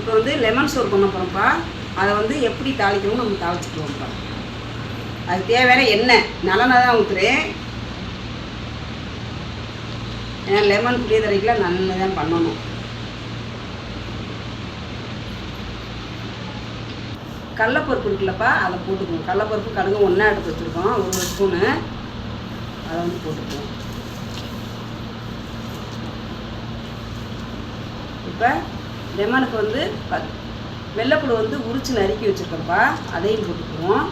இப்போ வந்து லெமன் சோறு பண்ண போகிறோம்ப்பா அதை வந்து எப்படி தாளிக்கணும்னு நம்ம தாளிச்சுக்குவோம்ப்பா அது தேவையான எண்ணெய். நல்லெண்ணெய் தான் ஊற்றுறேன் ஏன்னா லெமன் புளியதரைக்கெலாம் நல்லெண்ணெய் தான் பண்ணணும். கடலப்பருப்பு இருக்குல்லப்பா அதை போட்டுக்குவோம் கடலப்பருப்பு கடுகு ஒன்றா எடுத்து வச்சுருக்கோம். ஒரு ஸ்பூனு அதை வந்து போட்டுக்குவோம் இப்போ லெமனுக்கு வந்து ப வந்து உரிச்சு நறுக்கி வச்சுருக்கோம்ப்பா அதையும் போட்டுக்குவோம்.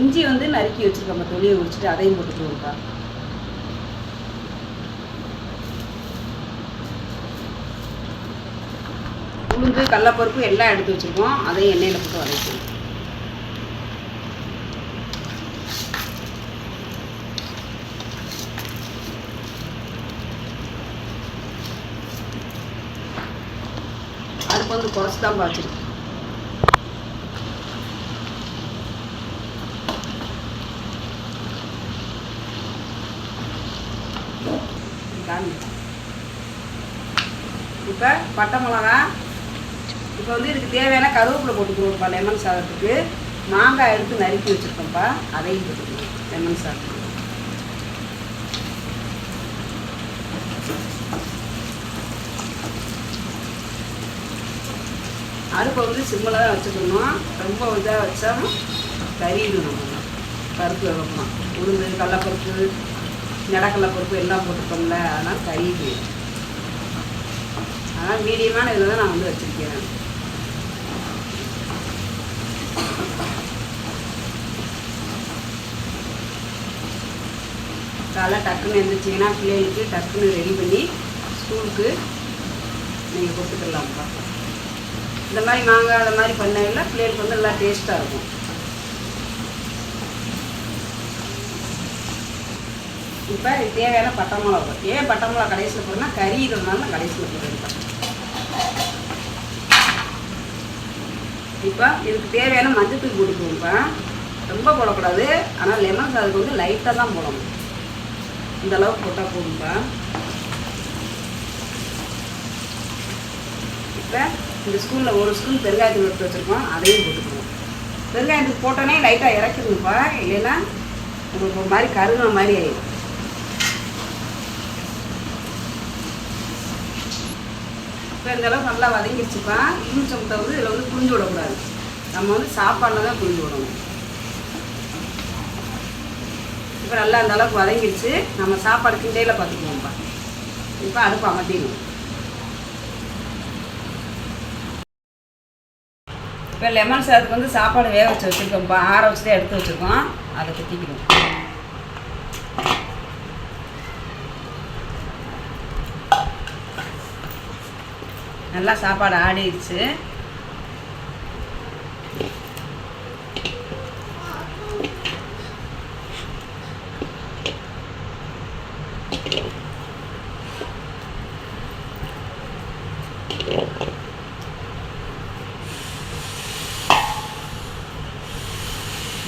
இஞ்சி வந்து நறுக்கி வச்சுருக்கோம்ப்பா தொழியை உரிச்சிட்டு அதையும் போட்டுக்குவோம்ப்பா. உளுந்து கடலப்பருப்பு எல்லாம் எடுத்து வச்சுருக்கோம். அதையும் எண்ணெயில் போட்டு வதக்கணும் எனக்கு வந்து குறைச்சி தான் வச்சுருக்கோம் இப்போ பட்டை மிளகா இப்போ வந்து இதுக்கு தேவையான கருவேப்பிலை போட்டுக்கிறோம்ப்பா லெமன் சாதத்துக்கு. மாங்காய் எடுத்து நறுக்கி வச்சுருக்கோம்ப்பா அதையும் போட்டுக்கணும் லெமன் சாதத்துக்கு. அடுப்பை வந்து சிம்மில் தான் வச்சுக்கணும்? ரொம்ப இதாக வச்சா கறியிடும் நம்ம பருப்பு வைப்போம் உளுந்து கடலப்பருப்பு நிலக்கடலைப்பருப்பு எல்லாம் போட்டுருக்கோம்ல அதெல்லாம் கறியுது அதனால் மீடியமான இதில் தான் நான் வந்து வச்சுருக்கேன். காலைல டக்குன்னு எழுந்திரிச்சிங்கன்னா பிள்ளைகளுக்கு டக்குன்னு ரெடி பண்ணி ஸ்கூலுக்கு நீங்கள் கொடுத்துக்கலாம்ப்பா இந்த மாதிரி மாங்காய் அந்த மாதிரி பண்ணையில் பிள்ளைகளுக்கு வந்து நல்லா டேஸ்ட்டாக இருக்கும். இப்போ தேவையான பட்டை மிளகா. ஏன் பட்டை மிளகா கடைசியில் போடுறேன்னா கறி இதனால நான் கடைசியில் போடுறேன். இப்போ இதுக்கு தேவையான மஞ்சத்தூள் போட்டுக்குவோம்ப்பா ரொம்ப போடக்கூடாது. ஆனால் லெமன் சாதத்துக்கு வந்து லைட்டாக தான் போடணும். இந்த அளவுக்கு போட்டால் போதும்ப்பா இப்போ இந்த ஸ்கூலில் ஒரு ஸ்கூல் பெருங்காயத்தூள் எடுத்து வச்சுருக்கோம் அதையும் போட்டுக்குவோம். பெருங்காயத்துக்கு போட்டோன்னே லைட்டாக இறக்கிடுங்கப்பா இல்லைன்னா உங்களுக்கு ஒரு மாதிரி கருகின மாதிரி ஆயிடும். இப்போ இந்தளவுக்கு நல்லா வதங்கிடுச்சுப்பா. இழுச்சம்பத்தை வந்து இதில் வந்து புரிஞ்சு விடக்கூடாது. நம்ம வந்து சாப்பாடில் தான் புரிஞ்சு விடணும். இப்போ நல்லா அந்த அளவுக்கு வதங்கிடுச்சு. நம்ம சாப்பாடு கிண்டையில் பார்த்துக்குவோம்ப்பா. இப்போ அடுப்பு அமர்த்திடணும். இப்போ லெமன் சாதத்துக்கு வந்து சாப்பாடு வேக வச்சு வச்சுருக்கோம்ப்பா ஆற வச்சு தான் எடுத்து வச்சுருக்கோம். அதை குத்திக்கணும் நல்லா சாப்பாடு ஆடிடுச்சு.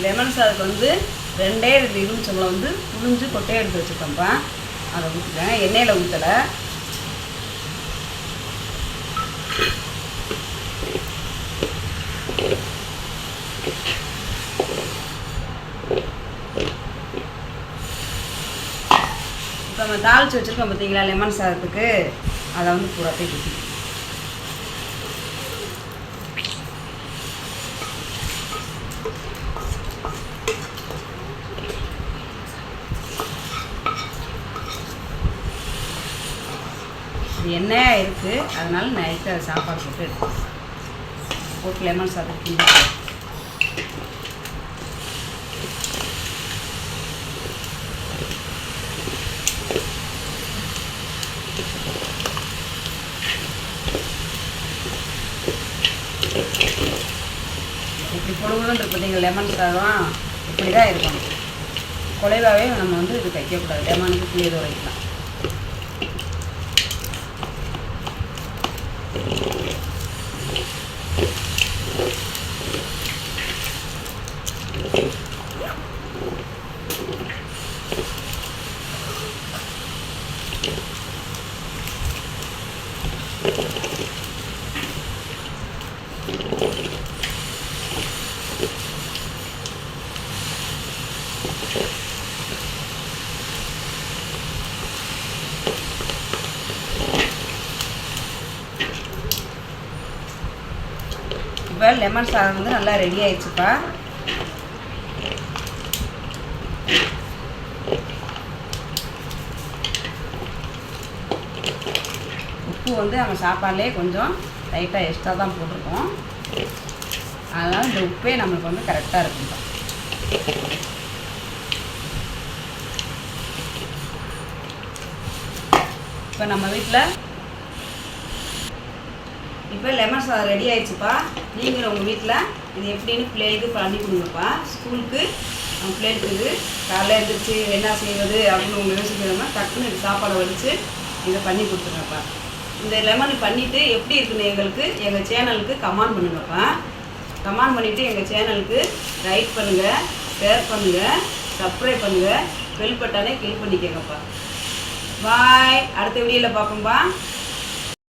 லெமன் சாதத்துக்கு வந்து ரெண்டே ரெண்டு எலுமிச்சம்பழம் வந்து புழிஞ்சு கொட்டையை எடுத்து வச்சுருக்கோம்ப்பா. அதை ஊற்றிட்டேன் எண்ணெயில் ஊற்றலை இப்போ நம்ம தாளித்து வச்சுருக்கோம் பார்த்தீங்களா லெமன் சாதத்துக்கு அதை வந்து பூராத்தையும் ஊற்றிக்கணும் எண்ணெயாக இருக்குது அதனால் நைட்டு அதை சாப்பாடு போட்டு எடுத்து போட்டு லெமன் சாதம் கிண்டி இப்படி பொழுதுன்னு இருக்கு பார்த்தீங்க லெமன் சாதம் இப்படி தான் இருக்கணும் குலைவாகவே நம்ம வந்து இது தைக்கக்கூடாது லெமனுக்கு புளியதோ வைக்கலாம். இப்போ லெமன் சாதம் வந்து நல்லா ரெடி ஆயிடுச்சுப்பா. உப்பு வந்து நம்ம சாப்பாடுலேயே கொஞ்சம் லைட்டாக எக்ஸ்ட்ரா தான் போட்டிருக்கோம். அதனால் இந்த உப்பே நம்மளுக்கு வந்து கரெக்டாக இருக்குப்பா இப்போ நம்ம வீட்டில் இப்போ லெமன் சாதம் ரெடி ஆயிடுச்சுப்பா. நீங்களும் உங்கள் வீட்டில் இது எப்படின்னு பிள்ளைகளுக்கு பண்ணி கொடுங்கப்பா. ஸ்கூலுக்கு அவங்க பிள்ளைகளுக்கு காலையில் எழுந்திரிச்சு என்ன செய்வது அப்படின்னு உங்கள் யோசிக்கிறோம்னா டக்குன்னு இது சாப்பாடை வடித்து இதை பண்ணி கொடுத்துருங்கப்பா இந்த லெமன் பண்ணிவிட்டு எப்படி இருக்குன்னு எங்களுக்கு எங்கள் சேனலுக்கு கமெண்ட் பண்ணுங்கப்பா கமெண்ட் பண்ணிவிட்டு எங்கள் சேனலுக்கு லைக் பண்ணுங்கள் ஷேர் பண்ணுங்கள் சப்ஸ்கிரைப் பண்ணுங்கள் பெல் பட்டானே கிளிக் பண்ணிக்கங்கப்பா. பாய் அடுத்த வீடியோவில் பார்ப்போம்ப்பா